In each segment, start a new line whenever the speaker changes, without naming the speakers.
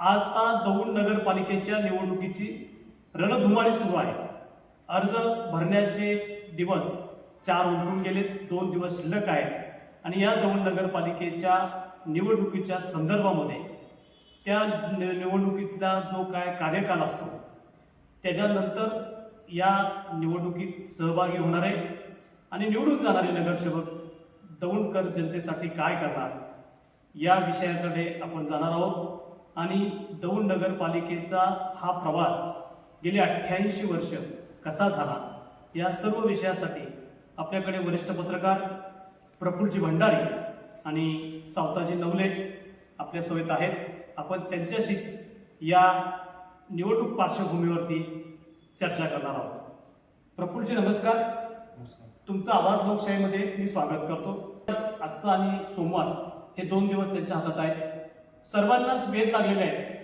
आता दौंड नगरपालिकेच्या निवडणुकीची रणधुमाळी सुरू आहे. अर्ज भरण्याचे दिवस चार उलटून गेले दोन दिवस शिल्लक आहेत आणि या दौंड नगरपालिकेच्या निवडणुकीच्या संदर्भामध्ये त्या नि- निवडणुकीतला जो काय कार्यकाल असतो त्याच्यानंतर या निवडणुकीत सहभागी होणारे आणि निवडून जाणारे नगरसेवक दौंडकर जनतेसाठी काय करणार या विषयाकडे आपण जाणार आहोत. आणि दौंड नगरपालिकेचा हा प्रवास गेली अठ्ठ्याऐंशी वर्ष कसा झाला? या सर्व विषयासाठी आपल्याकडे वरिष्ठ पत्रकार प्रफुल्लजी भंडारी आणि सावताजी नवले आपल्या सोयीत आहेत. आपण त्यांच्याशीच या निवडणूक पार्श्वभूमीवरती चर्चा करणार आहोत. प्रफुल्लजी नमस्कार. तुमचं आवाज लोकशाहीमध्ये मी स्वागत करतो. आजचा आणि सोमवार हे दोन दिवस त्यांच्या हातात आहेत. सर्वांनाच वेध लागलेले आहे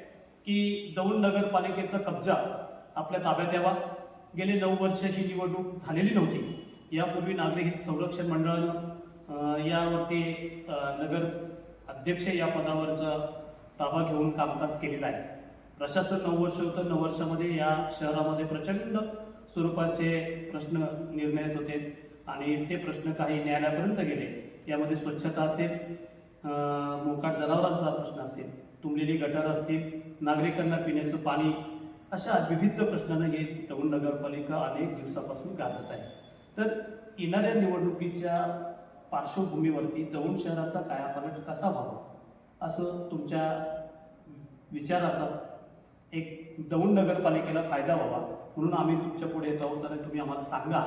की दौंड नगरपालिकेचा कब्जा आपल्या ताब्यात यावा गेले नऊ वर्षाची निवडणूक झालेली नव्हती. यापूर्वी नागरिक हित संरक्षण मंडळानं यावरती नगर अध्यक्ष या पदावरचा ताबा घेऊन कामकाज केलेलं आहे. प्रशासन नऊ वर्ष होतं. नऊ वर्षामध्ये या शहरामध्ये प्रचंड स्वरूपाचे प्रश्न निर्णय होते आणि ते प्रश्न काही न्यायालयापर्यंत गेले. यामध्ये स्वच्छता असेल मोकाट जनावरांचा प्रश्न असेल तुंबलेली गटार असतील नागरिकांना पिण्याचं पाणी अशा विविध प्रश्नांना हे दौंड नगरपालिका अनेक दिवसापासून गाजत आहे. तर येणाऱ्या निवडणुकीच्या पार्श्वभूमीवरती दौंड शहराचा कायापालट कसा व्हावा असं तुमच्या विचाराचा एक दौंड नगरपालिकेला फायदा व्हावा म्हणून आम्ही तुमच्यापुढे येत आहोत. तुम्ही आम्हाला सांगा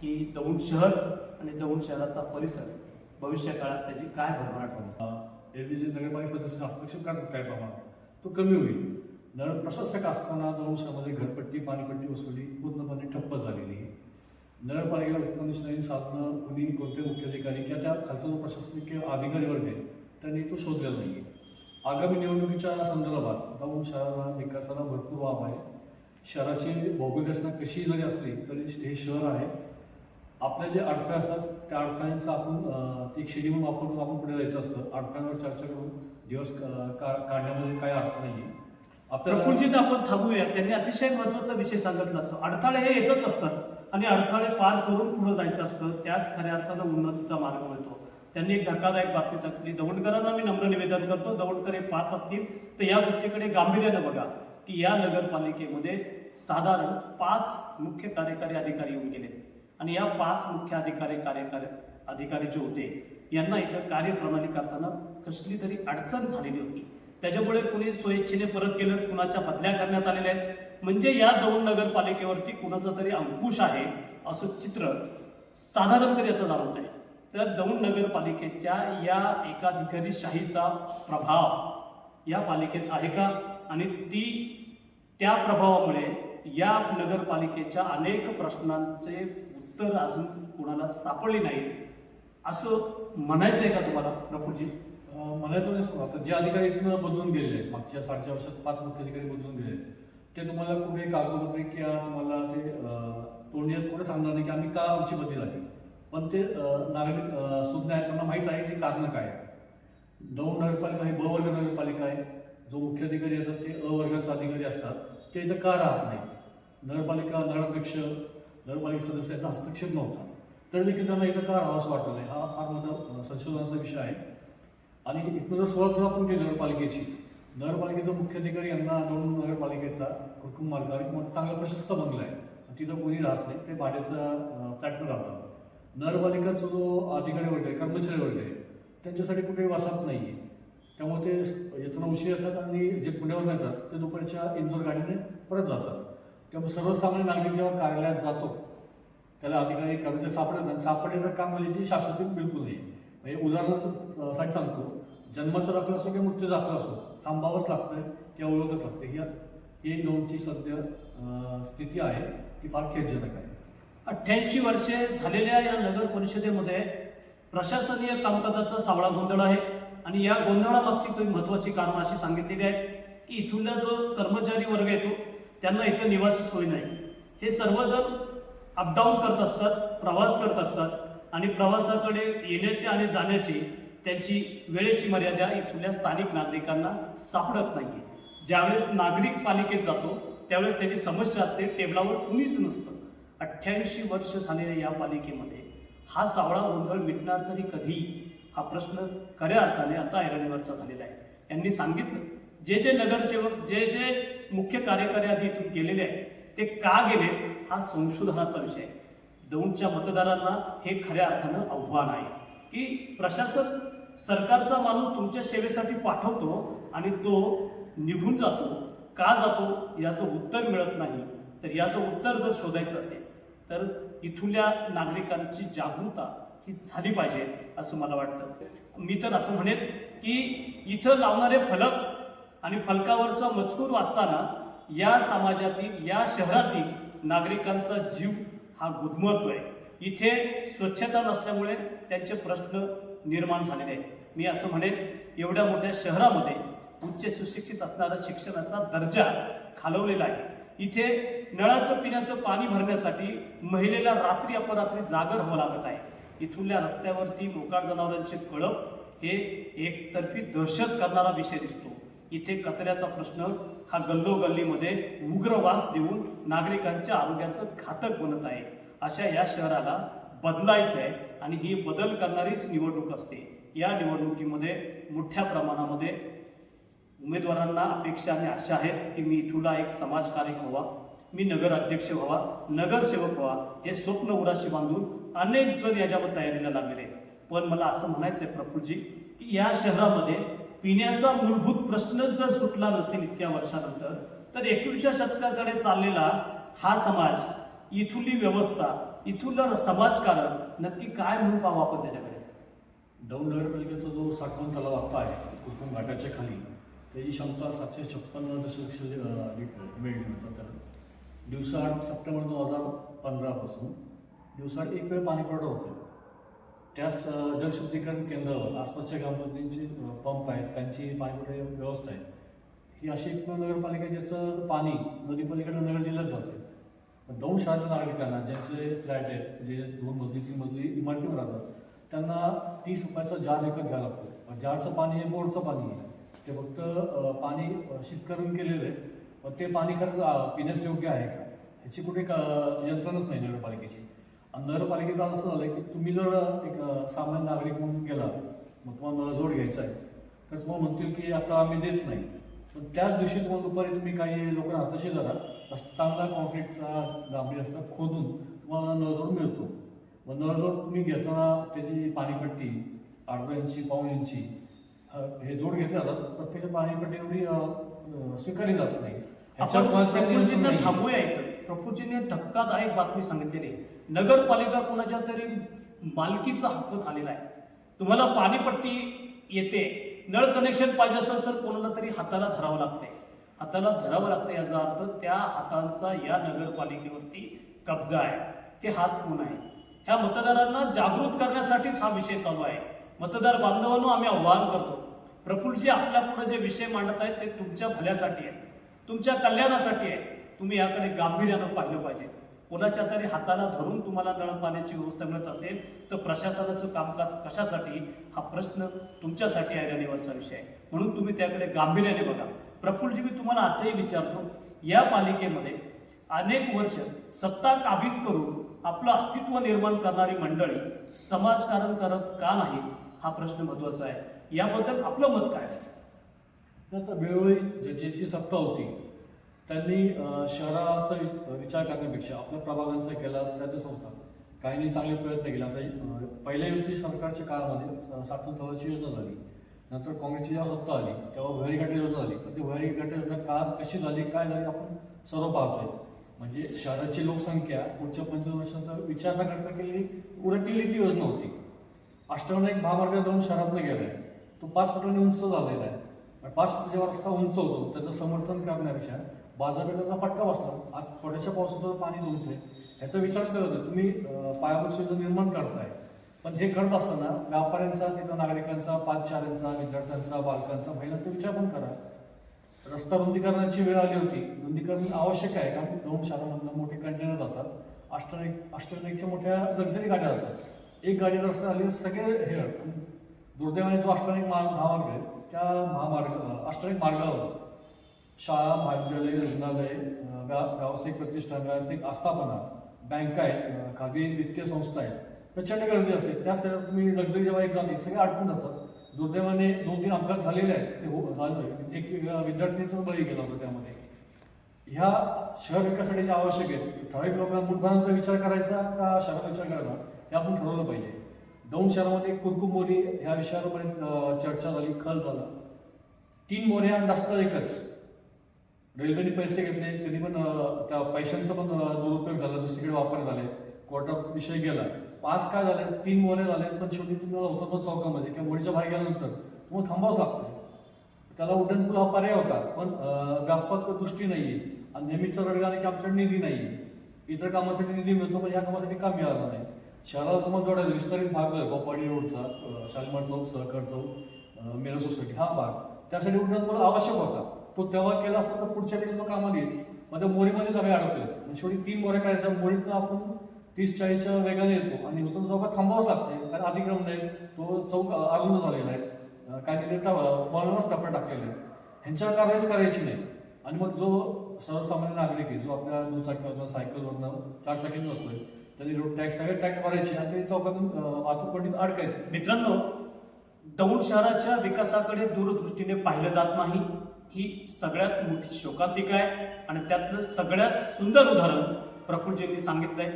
की दौंड शहर आणि दौंड शहराचा परिसर भविष्य काळात त्याची काय भरभराट होईल?
एरवी जे नगरपालिका सदस्य हस्तक्षेप करतात काय प्रमाणात? तो कमी होईल. नळ प्रशासक असताना दोन घरपट्टी पाणीपट्टी वसुली पूर्णपणे ठप्प झालेली आहे. नगरपालिकेला उत्पन्न साधनं कुणी कोणते मुख्याधिकारी किंवा त्या खालचा जो प्रशासकीय अधिकारी वर्ग आहे त्यांनी तो शोधलेला नाही आहे आगामी निवडणुकीच्या संदर्भात दौंड शहराला विकासाला भरपूर वाव आहे. शहराची भौगोलिक रचना कशी जरी असली तरी हे शहर आहे. आपल्या जे अडथळे असतात त्या अडथळ्यांचा आपण अं, एक शेड्यूल वापर करून आपण पुढे जायचं असतं. अडथळ्यांवर चर्चा करून दिवस का- काढण्यामध्ये काही अर्थ नाही आहे आपल्याला
आपण थांबूया. त्यांनी अतिशय महत्त्वाचा विषय सांगितला तो. अडथळे हे येतच असतात आणि अडथळे पार करून पुढे जायचं असतं. त्याच खऱ्या अर्थानं उन्नतीचा मार्ग मिळतो. त्यांनी एक धक्कादायक बातमी सांगितली. दौंडकरांना मी नम्र निवेदन करतो. दौंडकर हे पाहत असतील. तर या गोष्टीकडे गांभीर्यानं बघा की या नगरपालिकेमध्ये साधारण पाच मुख्य कार्यकारी अधिकारी येऊन गेले. आणि या पाच मुख्य अधिकारी कार्यकारी अधिकारी जे होते यांना इथं कार्यप्रणाली करताना कसली तरी अडचण झालेली होती. त्याच्यामुळे कुणी स्वइच्छेने परत गेलं कुणाच्या बदल्या करण्यात आलेल्या आहेत. म्हणजे या दौंड नगरपालिकेवरती कुणाचा तरी अंकुश आहे असं चित्र साधारण तरी आता जाणवत आहे. तर दौंड नगरपालिकेच्या या एकाधिकारी शाहीचा प्रभाव या पालिकेत आहे का? आणि ती त्या प्रभावामुळे या नगरपालिकेच्या अनेक प्रश्नांचे उत्तर अजून कोणाला सापडली नाही असं म्हणायचं आहे का तुम्हाला प्रफुल्लजी
म्हणायचं नाही सुरू आता जे अधिकारी इथनं बदलून गेलेले आहेत मागच्या साडच्या वर्षात पाच मुख्य अधिकारी बदलून गेले आहेत, ते तुम्हाला कुठे कागदपत्रे किंवा तुम्हाला ते अं, तोंडी कुठे सांगणार नाही की आम्ही का आमची बदली झाली? पण ते नागरिक सुज्ञ आहेत त्यांना माहीत आहे की कारण काय आहेत? दौंड नगरपालिका ही ब वर्ग नगरपालिका आहे. जो मुख्य अधिकारी येतात ते अ अधिकारी असतात. ते इथं का राहत नाही नगरपालिका नगराध्यक्ष नगरपालिका सदस्याचा हस्तक्षेप नव्हता. तर देखील त्यांना इथं का राहावं असं वाटलं नाही. हा फार मोठा संशोधनाचा विषय आहे. आणि इथनं जर सुरुवात जर आपण केली नगरपालिकेची नगरपालिकेचा मुख्य अधिकारी यांना दोन नगरपालिकेचा कुटुंब मार्गावर एक मोठा चांगला प्रशस्त बंगला आहे. तिथं कोणी राहत नाही. ते भाड्याचा फ्लॅटवर राहतात. नगरपालिकेचा जो अधिकारी वर्ग आहे कर्मचारी वर्ग आहे त्यांच्यासाठी कुठेही वसाहत नाही आहे त्यामुळे ते येताना उशीर येतात आणि जे पुण्यावर येतात ते दुपारच्या इंदोर गाडीने परत जातात. त्यामुळे सर्वसामान्य नागरिक जेव्हा कार्यालयात जातो त्याला अधिकारी कर्मचारी सापडत नाही. सापडले तर काम होण्याची शाश्वती बिलकुल नाही. म्हणजे उदाहरणार्थसाठी सांगतो. जन्माचा दाखला असो किंवा मृत्यू दाखला असो थांबावंच लागतं किंवा ओळखच लागतं ही ही दोनची सध्या स्थिती आहे ती फार खेदजनक आहे.
अठ्ठ्याऐंशी वर्षे झालेल्या या नगर परिषदेमध्ये प्रशासकीय कामकाजाचा सावळा गोंधळ आहे आणि या गोंधळामागची तुम्ही महत्वाची कारणं अशी सांगितलेली आहेत की इथूनला जो कर्मचारी वर्ग येतो त्यांना इथं निवासी सोय नाही. हे सर्वजण अपडाऊन करत असतात प्रवास करत असतात आणि प्रवासाकडे येण्याची आणि जाण्याची त्यांची वेळेची मर्यादा इथल्या स्थानिक नागरिकांना सापडत नाही ज्यावेळेस नागरिक पालिकेत जातो त्यावेळेस त्याची समस्या असते टेबलावर कुणीच नसतं. अठ्ठ्याऐंशी वर्ष झालेल्या या पालिकेमध्ये हा सावळा गोंधळ मिटणार तरी कधी? हा प्रश्न खऱ्या अर्थाने आता ऐरणीवरचा झालेला आहे. यांनी सांगितलं जे जे नगरसेवक जे जे मुख्य कार्यकारी आधी इथून गेलेले आहेत. ते का गेले हा संशोधनाचा विषय आहे. दौंडच्या मतदारांना हे खऱ्या अर्थानं आव्हान आहे. की प्रशासन सरकारचा माणूस तुमच्या सेवेसाठी पाठवतो आणि तो निघून जातो का जातो याचं उत्तर मिळत नाही. तर याचं उत्तर जर शोधायचं असेल तर इथुल्या नागरिकांची जागरूकता ही झाली पाहिजे असं मला वाटतं. मी तर असं म्हणेन की इथं लावणारे फलक आणि फलकावरचा मजकूर वाचताना या समाजातील या शहरातील नागरिकांचा जीव हा गुदमरतोय. इथे स्वच्छता नसल्यामुळे त्यांचे प्रश्न निर्माण झालेले आहेत. मी असं म्हणेन एवढ्या मोठ्या शहरामध्ये उच्च सुशिक्षित असणारा शिक्षणाचा दर्जा खालवलेला आहे. इथे नळाचं पिण्याचं पाणी भरण्यासाठी महिलेला रात्री अपरात्री जागर व्हावं लागत आहे. इथूनल्या रस्त्यावरती मोकाट जनावरांचे कळप हे एकतर्फी दहशत करणारा विषय दिसतो. इथे कचऱ्याचा प्रश्न हा गल्लोगल्लीमध्ये उग्र वास देऊन नागरिकांच्या आरोग्याचं घातक बनत आहे. अशा या शहराला बदलायचं आहे आणि ही बदल करणारीच निवडणूक असते. या निवडणुकीमध्ये मोठ्या प्रमाणामध्ये उमेदवारांना अपेक्षा आणि आशा आहेत की मी इथुला एक समाजकार्यक व्हावा मी नगर अध्यक्ष व्हावा नगरसेवक व्हावा हे स्वप्न उराशी बांधून अनेक जण याच्यावर तयारीला लागलेले पण मला असं म्हणायचं आहे प्रफुलजी की या शहरामध्ये पिण्याचा मूलभूत प्रश्नच जर सुटला नसेल इतक्या वर्षानंतर तर एकविसव्या शतकाकडे चाललेला हा समाज इथुली व्यवस्था इथुलं समाजकारण नक्की काय म्हणून पाहू आपण त्याच्याकडे?
दौंड नगरपालिकेचा जो साठवण तलाव आता आहे कुटुंब घाटाच्या खाली त्याची क्षमता सातशे छप्पन्न दशलक्ष मिळली होतं तर दिवसाआड सप्टेंबर दोन हजार पंधरापासून दिवसाआड एक वेळ पाणी पुरवठा होतो त्याच जलशुद्धीकरण केंद्रावर आसपासच्या ग्रामपंचायतींचे पंप आहेत त्यांची पाणीपुरवठा व्यवस्था आहे. ही अशी एक नगरपालिका ज्याचं पाणी नदीपलीकडे नगर जिल्ह्यात जाते. दोन शहराच्या नागरिकांना ज्यांचे फ्लॅट आहेत जे दोन मजली तीन मजली इमारतीवर राहतात त्यांना तीस रुपयाचा जार विकत घ्यावा लागतो. जारचं पाणी हे बोरचं पाणी आहे. ते फक्त पाणी अं, शीतकरण केलेलं आहे. पण ते पाणी खरंच पिण्यास योग्य आहे का? ह्याची कुठे का यंत्रणच नाही नगरपालिकेची. नगरपालिकेचं असं झालं की तुम्ही जर एक सामान्य नागरिक म्हणून गेला मग तुम्हाला नळजोड घ्यायचा आहे. तर तुम्हाला म्हणतील की आता आम्ही देत नाही. पण त्याच दिवशी तुम्हाला दुपारी तुम्ही काही लोक हाताशी धरा असं चांगला कॉन्क्रीटचा डांबरी असतं खोदून तुम्हाला नळजोड मिळतो. मग नळजोड तुम्ही घेताना त्याची पाणीपट्टी अर्धा इंची पाऊण इंची हे जोड घेतले जातात प्रत्यक्ष पाणीपट्टी एवढी स्वीकारली जात नाही.
थांबूया इथं. प्रफुल्लजीने धक्कादायक बातमी सांगितलेली. नगरपालिका कोणाच्या तरी मालकीचा हक्क झालेला आहे. तुम्हाला पाणीपट्टी येते नळ कनेक्शन पाहिजे असेल तर कोणाला तरी हाताला धरावं लागते हाताला धरावं लागतं याचा अर्थ त्या हातांचा या नगरपालिकेवरती कब्जा आहे. हे हात कोण आहे? ह्या मतदारांना जागृत करण्यासाठीच हा विषय चालू आहे. मतदार बांधवांनो आम्ही आव्हान करतो. प्रफुल्लजी आपल्या पुढे जे विषय मांडत आहेत ते तुमच्या भल्यासाठी आहे तुमच्या कल्याणासाठी आहे तुम्ही याकडे गांभीर्यानं पाहिलं पाहिजे. कोणाच्या तरी हाताला धरून तुम्हाला नळ पाण्याची व्यवस्था मिळत असेल तर प्रशासनाचं कामकाज कशासाठी? हा प्रश्न तुमच्यासाठी ऐरणीवरचा विषय आहे. म्हणून तुम्ही त्याकडे गांभीर्याने बघा. प्रफुल्लजी मी तुम्हाला असंही विचारतो या पालिकेमध्ये अनेक वर्ष सत्ता काबीज करून आपलं अस्तित्व निर्माण करणारी मंडळी समाजकारण करत का नाही हा प्रश्न महत्त्वाचा आहे. याबद्दल आपलं मत काय आहे?
वेळोवेळी ज्याची सत्ता होती त्यांनी शहराचा वि- विचार करण्यापेक्षा आपल्या प्रभागांचा केला त्याच्या संस्था. काहींनी चांगले प्रयत्न केले. आता पहिल्या युती सरकारच्या काळामध्ये साठवण तलावाची योजना झाली. नंतर काँग्रेसची जेव्हा सत्ता आली तेव्हा भुयारी गट योजना झाली पण ती भुयारी गट योजना का कशी झाली काय झाली आपण सर्व पाहतोय. म्हणजे शहराची लोकसंख्या पुढच्या पंचवीस वर्षांचा विचार न करता केलेली उरकलेली ती योजना होती. अष्टविनायक महामार्ग जाऊन शहरातनं गेलाय. तो पाच फुटांनी उंच झालेला आहे. पाच फुट जेव्हा रस्ता उंच होतो. त्याचं समर्थन करण्यापेक्षा बाजारपेठाचा फटका बसला. आज थोड्याशा पावसाचं पाणी जमतंय. ह्याचा विचार करत होता तुम्ही पायाभूत सुविधा निर्माण करताय. पण हे करत असताना व्यापाऱ्यांचा तिथं नागरिकांचा पादचाऱ्यांचा विद्यार्थ्यांचा बालकांचा महिलांचा विचार पण करा. रस्ता रुंदीकरणाची वेळ आली होती. रुंदीकरण आवश्यक आहे कारण दोन शहरामधनं मोठे कंटेनर जातात. अष्टरेक अष्टरेकच्या मोठ्या लक्झरी गाड्या जातात. एक गाडी रस्ता आली सगळे हे दुर्दैवाने जो अष्टनिक महामार्ग आहे त्या महामार्ग अष्टविक मार्गावर शाळा महाविद्यालय रुग्णालय व्या- व्यावसायिक प्रतिष्ठान व्यावसायिक आस्थापना बँका आहेत खाजगी वित्तीय संस्था आहेत प्रचंड गर्दी असते. त्याच वेळेला तुम्ही लक्झरी जेव्हा एक सगळे अडकून जातात दुर्दैवाने दोन तीन अपघात झालेले आहेत. ते हो झाले एक विद्यार्थ्यांचा बळी गेला होता त्यामध्ये. ह्या शहर विकासासाठी जे आवश्यक आहेत. ठराविक लोकांना मूलभूतांचा विचार करायचा का शहराचा विचार करायचा? हे आपण ठरवलं पाहिजे. दौंड शहरामध्ये कुरकुम मोरी ह्या विषयावर बरीच अं, चर्चा झाली खल झाला. तीन मोऱ्या आणि जास्त एकच. रेल्वेने पैसे घेतले त्यांनी पण त्या पैशांचा पण दुरुपयोग झाला दुसरीकडे वापर झाले. कोर्टात विषय गेला. पाच काय झाले? तीन मोरे झाले पण शेवटी तुम्हाला होतं चौकामध्ये किंवा मोडीच्या बाहेर गेल्यानंतर. तुम्हाला थांबावंच लागतं. त्याला उड्डाण पूल हा पर्याय होता पण व्यापक दृष्टी नाही आहे आणि नेहमीचा रडगा की आमच्याकडे निधी नाहीये. इतर कामासाठी निधी मिळतो पण ह्या कामासाठी का मिळाला नाही? शहराला तुम्हाला जोडायचं विस्तारित भाग जो आहे गोपाडी रोडचा शालिमार चौक सहकार चौक मेरा सोसायटी हा भाग. त्यासाठी उड्डाण पूल आवश्यक होता. तो तेव्हा केला असता तर पुढच्या पिढीला कामाला येईल. मग त्या मोरीमध्येच आम्ही अडकलो. म्हणजे शेवटी तीन मोऱ्या करायच्या. मोरीतनं आपण तीस चाळीसच्या वेगाने येतो. आणि होतो चौकात थांबावंच लागते. कारण अतिक्रमण आहे. तो चौक अरुंद झालेला आहे. काही तिथे वळणच टप्पा टाकलेला आहे ह्यांच्यावर कारवाईच करायची नाही. आणि मग जो सर्वसामान्य नागरिक आहे जो आपल्या दुचाकीवरनं सायकलवरनं चारचाकीने जातोय त्यांनी रोड टॅक्स सगळे टॅक्स भरायचे आणि ते चौकातून वाहतूक कोंडीत अडकायचे.
मित्रांनो दौंड शहराच्या विकासाकडे दूरदृष्टीने पाहिलं जात नाही. ही सगळ्यात मोठी शोकांतिका आहे आणि त्यातलं सगळ्यात सुंदर उदाहरण प्रफुल्लजींनी आहे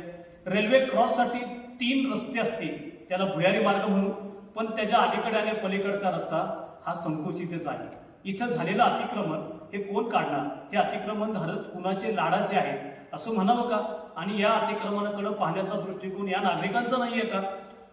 रेल्वे क्रॉससाठी तीन रस्ते असतील त्याला भुयारी मार्ग म्हणू पण त्याच्या अलीकडे आणि पलीकडचा रस्ता हा संकुचितच आहे. इथं झालेलं अतिक्रमण हे कोण काढणार? हे अतिक्रमण धारक कुणाचे लाडाचे आहे असं म्हणावं का? आणि या अतिक्रमणाकडे पाहण्याचा दृष्टिकोन या नागरिकांचा नाही आहे का?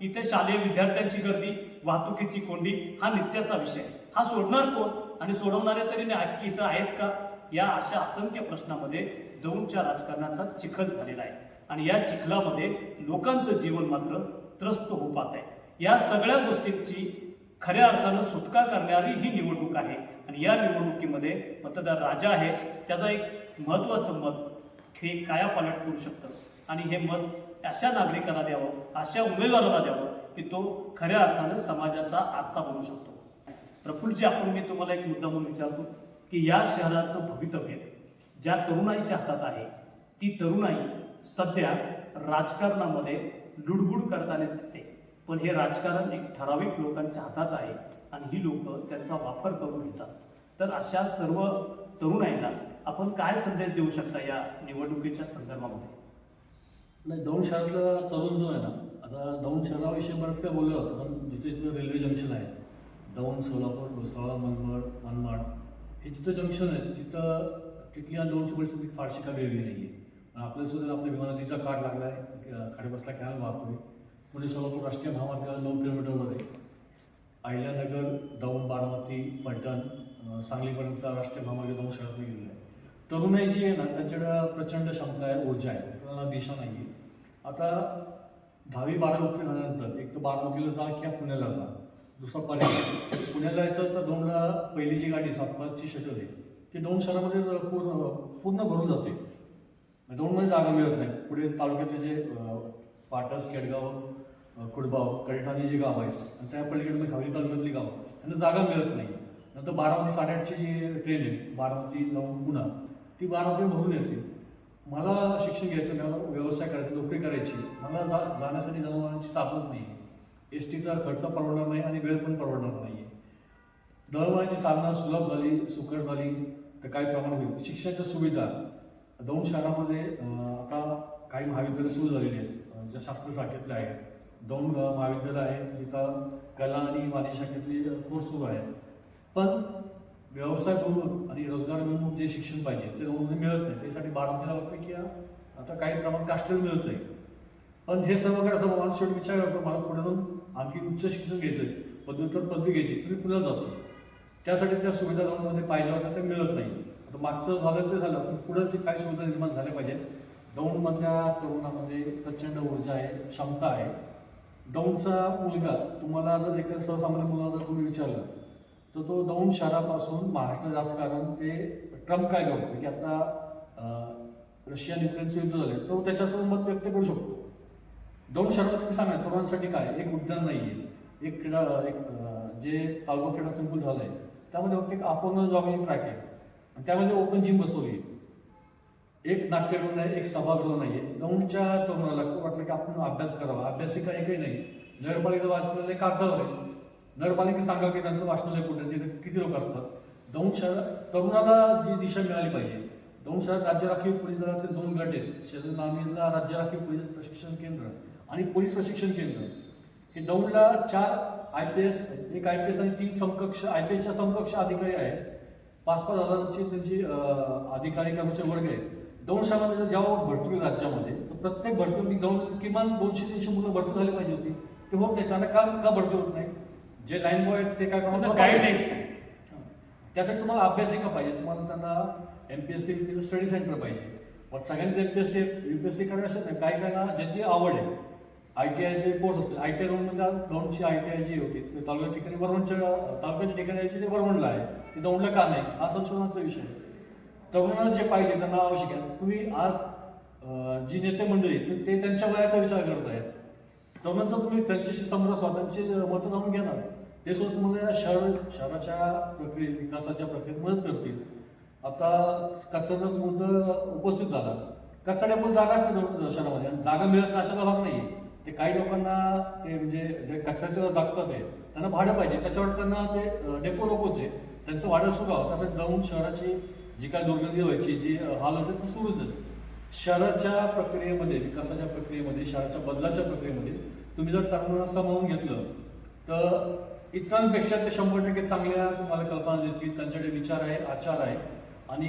इथे शालेय विद्यार्थ्यांची गर्दी वाहतुकीची कोंडी हा नित्याचा विषय. हा सोडणार कोण? आणि सोडवणारे तरी नक्की इथं आहेत का? या अशा असंख्य प्रश्नामध्ये दौंडच्या राजकारणाचा चिखल झालेला आहे. आणि या चिखलामध्ये लोकांचं जीवन मात्र त्रस्त होऊ पाहत आहे. या सगळ्या गोष्टींची खऱ्या अर्थानं सुटका करणारी ही निवडणूक आहे. आणि या निवडणुकीमध्ये मतदार राजा आहे त्याचा एक महत्त्वाचं मत हे कायापालट करू शकतं. आणि हे मत अशा नागरिकाला द्यावं अशा उमेदवाराला द्यावं की तो खऱ्या अर्थानं समाजाचा आरसा बनू शकतो. प्रफुल्लजी आपण मी तुम्हाला एक मुद्दा म्हणून विचारतो की या शहराचं भवितव्य ज्या तरुणाईच्या हातात आहे ती तरुणाई सध्या राजकारणामध्ये लुडबुड करताना दिसते. पण हे राजकारण एक ठराविक लोकांच्या हातात आहे आणि ही लोक त्यांचा वापर करून घेतात. तर अशा सर्व तरुणाईला आपण काय संदेश देऊ शकता या निवडणुकीच्या संदर्भामध्ये?
नाही दौंड शहरातला तरुण जो आहे ना आता दौंड शहराविषयी बरंच काय बोललं होतं पण जिथे जिथे रेल्वे जंक्शन आहे दौंड सोलापूर भुसावळ मनमाड मनमाड. हे जिथं जंक्शन आहे तिथं तिथल्या दोन दौंडची फारशी काही वेगळी नाही आहे आपल्या सुद्धा आपल्या भीमा काठ लागला आहे खाडेबसला कॅनल वाहतोय. पुणे सोलापूर राष्ट्रीय महामार्गाला नऊ किलोमीटरवर आहे. अहिल्यानगर दौंड बारामती फलटण सांगलीपर्यंतचा राष्ट्रीय महामार्ग दौंड शहरातून गेलेला आहे. तरुणाई जी आहे ना त्यांच्याकडं प्रचंड क्षमता आहे ऊर्जा आहे. त्यांना दिशा नाही आहे आता दहावी बारावी उत्तीर्ण झाल्यानंतर एक तर बारामतीला जा किंवा पुण्याला जा. दुसरा पर्याय पुण्याला जायचं तर दोनला पहिली जी गाडी सातपाचची शटल आहे ती दोन शहरामध्ये पूर्ण पूर्ण भरून जाते. म्हणजे दोनमध्ये जागा मिळत नाही. पुढे तालुक्यातले जे पाटस केडगाव कुडबाव कडेठाणी जी गाव आहे आणि त्या पलीकडे खावली तालुक्यातली गाव त्यांना जागा मिळत नाही. नंतर बारामती साडेआठची जी ट्रेन आहे बारामती नऊ पुणा ती बारामती भरून येते. मला शिक्षण घ्यायचं मला व्यवसाय करायचा नोकरी करायची मला जा जाण्यासाठी जनावरांची साधनच नाही. एस टीचा खर्च परवडणार नाही आणि वेळ पण परवडणार नाही आहे दळणवळणाची साधनं सुलभ झाली सुकर झाली तर काही प्रमाणात होईल? शिक्षणाच्या सुविधा. दोन शहरामध्ये आता काही महाविद्यालय सुरू झालेली आहेत. ज्या शास्त्र शाखेतल्या आहेत. दोन महाविद्यालय आहेत जिथं कला आणि वाणी शाखेतले कोर्स सुरू आहेत. पण व्यवसाय करून आणि रोजगार मिळून जे शिक्षण पाहिजे ते दोन म्हणजे मिळत नाही. त्यासाठी बारामतीला वाटतं की आता काही प्रमाणात काष्टेल मिळत आहे पण हे सर्व करायचं मला शेवट विचार करतो मला पुढे जाऊन आणखी उच्च शिक्षण घ्यायचं आहे पदव्युत्तर पदवी घ्यायची तुम्ही पुण्यात जातो. त्यासाठी त्या सुविधा दौंडमध्ये पाहिजे होत्या त्या मिळत नाही. आता मागचं झालं ते झालं पण पुढे काय सुविधा निर्माण झाल्या पाहिजेत. दौंडमधल्या तरुणामध्ये प्रचंड ऊर्जा आहे क्षमता आहे. दौंडचा मुलगा तुम्हाला जर एखाद्या सर्वसामान्य मुलाला जर तुम्ही विचारलं तर तो दौंड शहरापासून महाराष्ट्र राजकारण ते ट्रम्प काय करतो? की आता रशिया युक्रेनचं युद्ध झाले तो त्याच्यासोबत मत व्यक्त करू शकतो. दोन शहरात तुम्ही सांगा तरुणांसाठी काय? एक उद्यान नाही आहे एक क्रीडा एक जे तालुका क्रीडा संकुल झालं आहे त्यामध्ये फक्त एक अपूर्ण जॉगिंग ट्रॅक आहे. आणि त्यामध्ये ओपन जिम बसवली एक नाट्यगृह नाही एक सभागृह नाही आहे दौंडच्या तरुणाला खूप वाटलं की आपण अभ्यास करावा. अभ्यासिका एकही नाही. नगरपालिकेचं वाचनालय कागदावर आहे. नगरपालिकेत सांगा की त्यांचं वाचनालय कुठे तिथे किती लोक असतात? दौंड शहर तरुणाला जी दिशा मिळाली पाहिजे. दौंड शहरात राज्य राखीव पोलीस दलाचे दोन गट आहेत. शहर नामीजला राज्य राखीव पोलीस प्रशिक्षण केंद्र. आणि पोलीस प्रशिक्षण केंद्र. हे दौंडला चार आय पी एस एक आय पी एस आणि तीन समकक्ष आय पी एसच्या समकक्ष अधिकारी आहेत. पाच पाच हजारांची त्यांची अधिकारी कर्मचारी वर्ग आहे दोन शहरामध्ये जेव्हा भरती राज्यामध्ये तर प्रत्येक भरतीमध्ये दोन किमान दोनशे तीनशे मुलं भरती झाली पाहिजे होती. ते होत नाही. त्यांना का का भरती होत नाही? जे लाईन बॉय आहेत ते काय करणार
गाईडलाईन्स नाही.
त्यासाठी तुम्हाला अभ्यासिका पाहिजे. तुम्हाला त्यांना M P S C study centre पाहिजे. पण सगळ्यांनीच M P S C U P S C असेल ना काही काहींना ज्यांची आवड आहे आय टी आयचे कोर्स असतील. आय टी आयमध्ये दोनशे आय टी आय जी होती ते तालुक्याच्या ठिकाणी वरवणच्या तालुक्याच्या ठिकाणी यायची ते वरवणला आहे ते दौंडला का नाही? हा संशोधनाचा विषय आहे. तरुणांना जे पाहिजे त्यांना आवश्यक आहे. तुम्ही आज जी नेते मंडळी ते- त्यांच्या वयाचा विचार करत आहेत तरुणांचा तुम्ही त्यांच्याशी समरस व्हा त्यांची मतं जाणून घ्या ना ते सुद्धा तुम्हाला या शहर शहराच्या प्रक्रियेत विकासाच्या प्रक्रियेत मदत करतील. आता कचऱ्याचा मुद्दा उपस्थित झाला. कचऱ्यामुळे जागाच नाही शहरामध्ये. आणि जागा मिळत नाही भाग नाही ते काही लोकांना ते म्हणजे जे कचऱ्याचं दाखतात आहे त्यांना भाडं पाहिजे. त्याच्यावर त्यांना ते डेपो लोकच आहे. त्यांचं वाढं सुरू व्हावं त्यासाठी डाऊन शहराची जी काही दुर्गंधी व्हायची जी हाल असेल ती सुरूच आहे. शहराच्या प्रक्रियेमध्ये विकासाच्या प्रक्रियेमध्ये शहराच्या बदलाच्या प्रक्रियेमध्ये तुम्ही जर तरुणांना सामावून घेतलं तर इतरांपेक्षा ते शंभर टक्के चांगल्या तुम्हाला कल्पना देतील. त्यांच्याकडे विचार आहे आचार आहे. आणि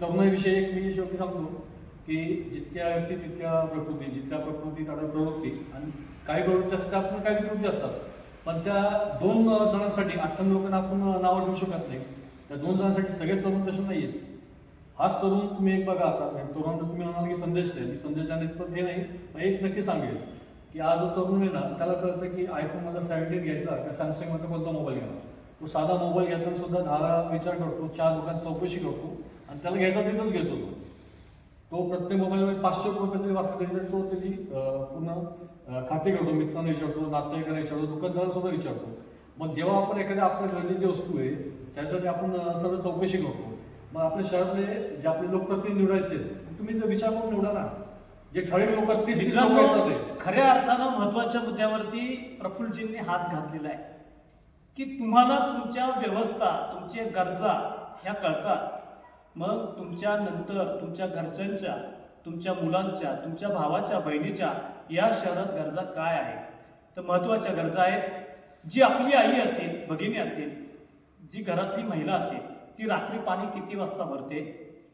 तरुणाविषयी एक मी शेवटी सांगतो की जितक्या व्यक्ती तितक्या प्रकृती जितक्या प्रकृती त्याला प्रवृत्ती. आणि काही प्रवृत्ती असतात त्या आपण काही विकृती असतात. पण त्या दोन जणांसाठी अठ्ठावन्न लोकांना आपण नावं घेऊ शकत नाही. त्या दोन जणांसाठी सगळेच तरुण तसे नाही आहेत हाच तरुण तुम्ही एक बघा आता. म्हणजे तरुण तुम्ही म्हणाल की संदेश द्या मी संदेश देण्यात पण हे नाही पण एक नक्की सांगेल की आज जो तरुण आहे ना त्याला कळतं की आयफोनमध्ये सेव्हन्टीन घ्यायचा का सॅमसंगमध्ये कोणता मोबाईल घ्यावा तो साधा मोबाईल घेताना सुद्धा दहा वेळा विचार करतो चार लोकांना चौकशी करतो आणि त्याला घ्यायचा तिथंच घेतो. तो तो प्रत्येक मोबाईलमध्ये पाचशे रुपये तरी वाचला तरी तो त्याची पूर्ण खाते करतो मित्रांना विचारतो नातेवाईकांना विचारतो दुकानदाराला सुद्धा विचारतो. मग जेव्हा आपण एखाद्या आपल्या गरजेची वस्तू आहे त्याच्यासाठी आपण सर्व चौकशी करतो. मग आपल्या शहरातले जे आपले लोकप्रतिनिधी निवडायचे तुम्ही जर विचार करून निवडा ना. जे ठराविक लोक तीस लोक येतात.
खऱ्या अर्थानं महत्त्वाच्या मुद्द्यावरती प्रफुल्लजींनी हात घातलेला आहे. की तुम्हाला तुमच्या व्यवस्था तुमच्या गरजा ह्या कळतात. मग तुमच्या नंतर तुमच्या घरच्यांच्या तुमच्या मुलांच्या तुमच्या भावाच्या बहिणीच्या या शहरात गरजा काय आहेत? तर महत्त्वाच्या गरजा आहेत. जी आपली आई असेल भगिनी असेल जी घरातली महिला असेल ती रात्री पाणी किती वाजता भरते?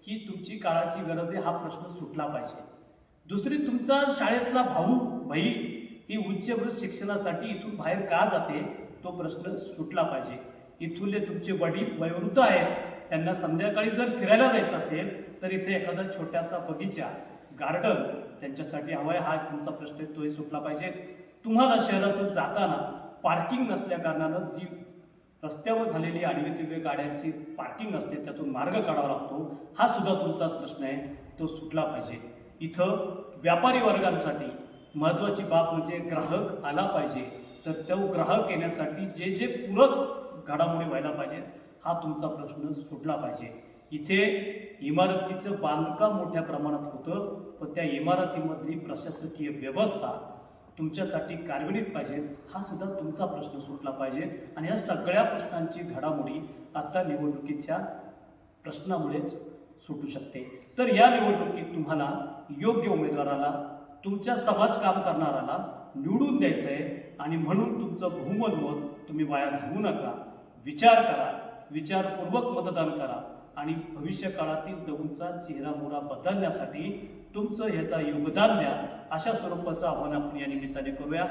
ही तुमची काळाची गरज आहे हा प्रश्न सुटला पाहिजे. दुसरी तुमचा शाळेतला भाऊ बहीण ही उच्चभूत शिक्षणासाठी इथून बाहेर का जाते? तो प्रश्न सुटला पाहिजे. इथूनले तुमचे वडील वयोवृद्ध आहेत त्यांना संध्याकाळी जर फिरायला जायचं असेल तर इथे एखादा छोटासा बगीचा गार्डन त्यांच्यासाठी हवाय हा तुमचा प्रश्न आहे, तोही सुटला पाहिजे. तुम्हाला शहरातून जाताना पार्किंग नसल्या कारणानं जी रस्त्यावर झालेली आडवी तिडवी गाड्यांची पार्किंग असते त्यातून मार्ग काढावा लागतो. हा सुद्धा तुमचाच प्रश्न आहे तो सुटला पाहिजे. इथं व्यापारी वर्गांसाठी महत्त्वाची बाब म्हणजे ग्राहक आला पाहिजे. तर तो ग्राहक येण्यासाठी जे जे पूरक घडामोडी व्हायला पाहिजे. हा तुमचा प्रश्न सुटला पाहिजे. इथे इमारतीचं बांधकाम मोठ्या प्रमाणात होतं पण त्या इमारतीमधली प्रशासकीय व्यवस्था तुमच्यासाठी कार्यान्वित पाहिजे हा सुद्धा तुमचा प्रश्न सुटला पाहिजे. आणि या सगळ्या प्रश्नांची घडामोडी आता निवडणुकीच्या प्रश्नामुळेच सुटू शकते. तर या निवडणुकीत तुम्हाला योग्य उमेदवाराला तुमच्या समाज काम करणाराला निवडून द्यायचं आहे आणि म्हणून तुमचं बहुमत मत तुम्ही वाया घालवू नका. विचार करा विचारपूर्वक मतदान करा आणि भविष्य काळातील दौंडचा चेहरामोहरा बदलण्यासाठी तुमचं ह्याचा योगदान द्या. अशा स्वरूपाचं आव्हान आपण या निमित्ताने करूया.